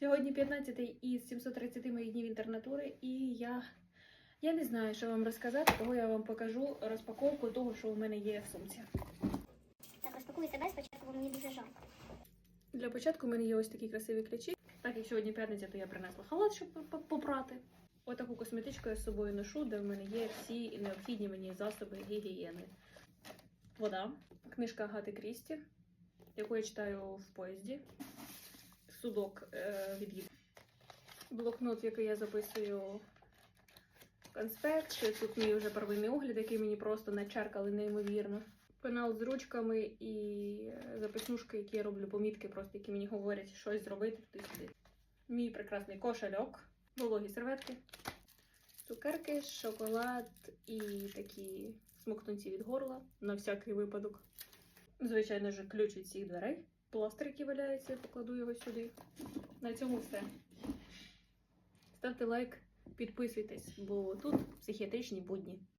Сьогодні 15 із 730 моїх днів інтернатури, і я, я не знаю, що вам розказати, того я вам покажу розпаковку того, що у мене є в сумці. Так, розпакуй себе спочатку, бо мені дуже жарко. Для початку у мене є ось такі красиві ключі. Так як сьогодні п'ятниця, то я принесла халат, щоб по- попрати. Отаку косметичку я з собою ношу, де в мене є всі необхідні мені засоби гігієни. Вода, книжка Агати Крісті, яку я читаю в поїзді. Судок е, від їх. Блокнот, який я записую конспект. Тут мій вже первинний огляд, який мені просто начеркали неймовірно. Пенал з ручками і записнушки, які я роблю помітки, просто які мені говорять щось зробити туди-сюди. Мій прекрасний кошельок, вологі серветки, цукерки, шоколад і такі смоктунці від горла на всякий випадок. Звичайно ж, ключ від всіх дверей. Пластир, який валяється, я покладу його сюди. На цьому все. Ставте лайк, підписуйтесь, бо тут психіатричні будні.